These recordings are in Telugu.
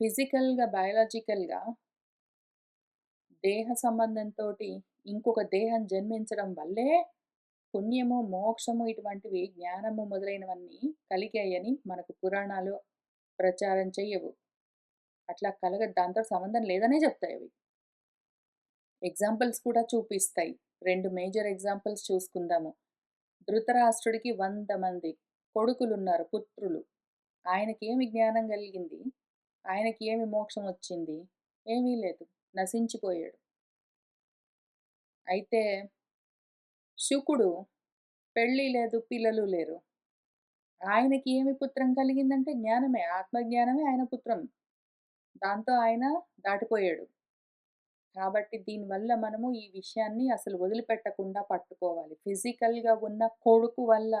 ఫిజికల్‌గా, బయాలజికల్గా దేహ సంబంధంతో ఇంకొక దేహం జన్మించడం వల్లే పుణ్యము, మోక్షము ఇటువంటివి జ్ఞానము మొదలైనవన్నీ కలిగాయని మనకు పురాణాలు ప్రచారం చేయవు అట్లా కలగ దాంతో సంబంధం లేదనే చెప్తాయి అవి. ఎగ్జాంపుల్స్ కూడా చూపిస్తాయి. రెండు మేజర్ ఎగ్జాంపుల్స్ చూసుకుందాము. ధృతరాష్ట్రుడికి వంద మంది కొడుకులున్నారు, పుత్రులు. ఆయనకేమి జ్ఞానం కలిగింది? ఆయనకి ఏమి మోక్షం వచ్చింది? ఏమీ లేదు. నశించిపోయాడు. అయితే శుకుడు పెళ్ళి లేదు, పిల్లలు లేరు. ఆయనకి ఏమి పుత్రం కలిగిందంటే జ్ఞానమే. ఆత్మజ్ఞానమే ఆయన పుత్రం. దాంతో ఆయన దాటిపోయాడు. కాబట్టి దీనివల్ల మనము ఈ విషయాన్ని అసలు వదిలిపెట్టకుండా పట్టుకోవాలి. ఫిజికల్‌గా ఉన్న కొడుకు వల్ల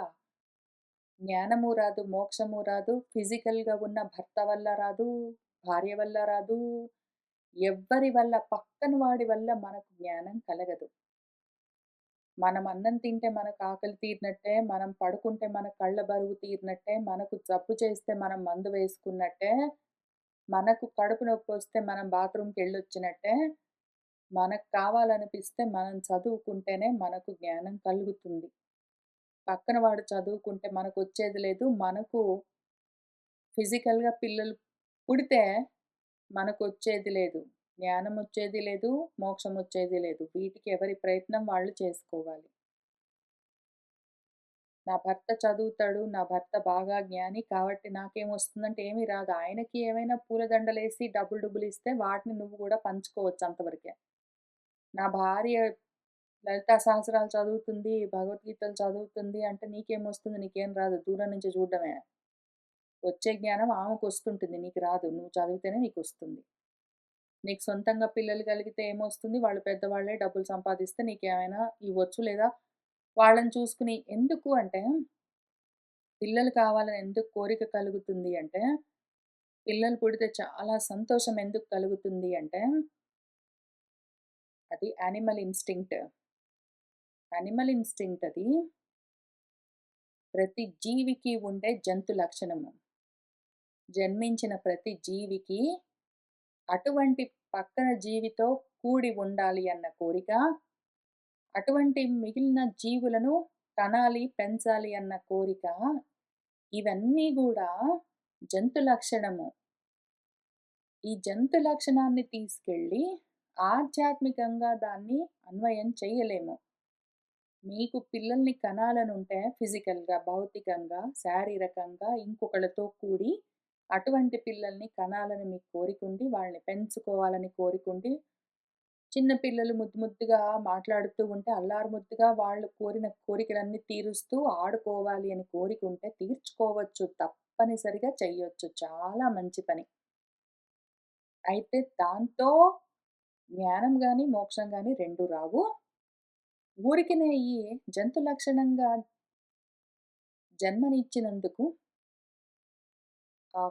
జ్ఞానము రాదు, మోక్షము రాదు. ఫిజికల్‌గా ఉన్న భర్త వల్ల రాదు, భార్య వల్ల రాదు. ఎవ్వరి వల్ల పక్కన వాడి వల్ల మనకు జ్ఞానం కలగదు. మనం అన్నం తింటే మనకు ఆకలి తీరినట్టే, మనం పడుకుంటే మన కళ్ళ బరువు తీరినట్టే, మనకు జబ్బు చేస్తే మనం మందు వేసుకున్నట్టే, మనకు కడుపు నొప్పి వస్తే మనం బాత్రూమ్‌కెళ్ళొచ్చినట్టే, మనకు కావాలనిపిస్తే మనం చదువుకుంటేనే మనకు జ్ఞానం కలుగుతుంది. పక్కన వాడు చదువుకుంటే మనకు వచ్చేది లేదు. మనకు ఫిజికల్‌గా పిల్లలు పుడితే మనకు వచ్చేది లేదు. జ్ఞానం వచ్చేది లేదు, మోక్షం వచ్చేది లేదు. వీటికి ఎవరి ప్రయత్నం వాళ్ళు చేసుకోవాలి. నా భర్త చదువుతాడు, నా భర్త బాగా జ్ఞాని కాబట్టి నాకేమొస్తుందంటే ఏమీ రాదు. ఆయనకి ఏమైనా పూలదండలేసి డబ్బులు డబ్బులు ఇస్తే వాటిని నువ్వు కూడా పంచుకోవచ్చు అంతవరకే. నా భార్య లలిత సహస్రాలు చదువుతుంది, భగవద్గీతలు చదువుతుంది అంటే నీకేమొస్తుంది? నీకేం రాదు. దూరం నుంచి చూడడమే. వచ్చే జ్ఞానం ఆమెకు వస్తుంటుంది నీకు రాదు. నువ్వు చదివితేనే నీకు వస్తుంది నీకు సొంతంగా పిల్లలు కలిగితే ఏమొస్తుంది? వాళ్ళు పెద్దవాళ్ళే డబ్బులు సంపాదిస్తే నీకేమైనా ఇవ్వచ్చు. లేదా వాళ్ళని చూసుకుని ఎందుకు అంటే పిల్లలు కావాలని ఎందుకు కోరిక కలుగుతుంది అంటే, పిల్లలు పుడితే చాలా సంతోషం ఎందుకు కలుగుతుంది అంటే అది యానిమల్ ఇన్‌స్టింక్ట్. అనిమల్ ఇన్‌స్టింక్ట్ అది. ప్రతి జీవికి ఉండే జంతు లక్షణము. జన్మించిన ప్రతి జీవికి అటువంటి పక్కన జీవితో కూడి ఉండాలి అన్న కోరిక, అటువంటి మిగిలిన జీవులను కనాలి, పెంచాలి అన్న కోరిక, ఇవన్నీ కూడా జంతు లక్షణము. ఈ జంతు లక్షణాన్ని తీసుకెళ్ళి ఆధ్యాత్మికంగా దాన్ని అన్వయం చేయలేము మీకు పిల్లల్ని కనాలనుంటే ఫిజికల్‌గా, భౌతికంగా, శారీరకంగా ఇంకొకళ్ళతో కూడి అటువంటి పిల్లల్ని కనాలని మీకు కోరికుండి, వాళ్ళని పెంచుకోవాలని కోరికుండి, చిన్న పిల్లలు ముద్దు ముద్దుగా మాట్లాడుతూ ఉంటే అల్లారు ముద్దుగా వాళ్ళు కోరిన కోరికలన్నీ తీరుస్తూ ఆడుకోవాలి అని కోరికుంటే తీర్చుకోవచ్చు. తప్పనిసరిగా చెయ్యొచ్చు. చాలా మంచి పని. అయితే దాంతో జ్ఞానం కానీ మోక్షం కానీ రెండు రావు. ఊరికినే ఈ జంతు లక్షణంగా జన్మనిచ్చినందుకు ఆ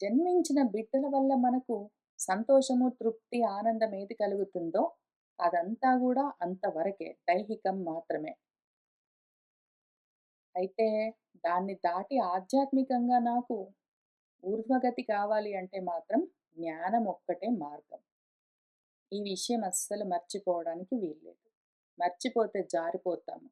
జన్మించిన బిడ్డల వల్ల మనకు సంతోషము, తృప్తి, ఆనందం ఏది కలుగుతుందో అదంతా కూడా అంతవరకే. దైహికం మాత్రమే. అయితే దాన్ని దాటి ఆధ్యాత్మికంగా నాకు ఊర్ధ్వగతి కావాలి అంటే మాత్రం జ్ఞానం ఒక్కటే మార్గం. ఈ విషయం అస్సలు మర్చిపోవడానికి వీల్లేదు. మర్చిపోతే జారిపోతాము.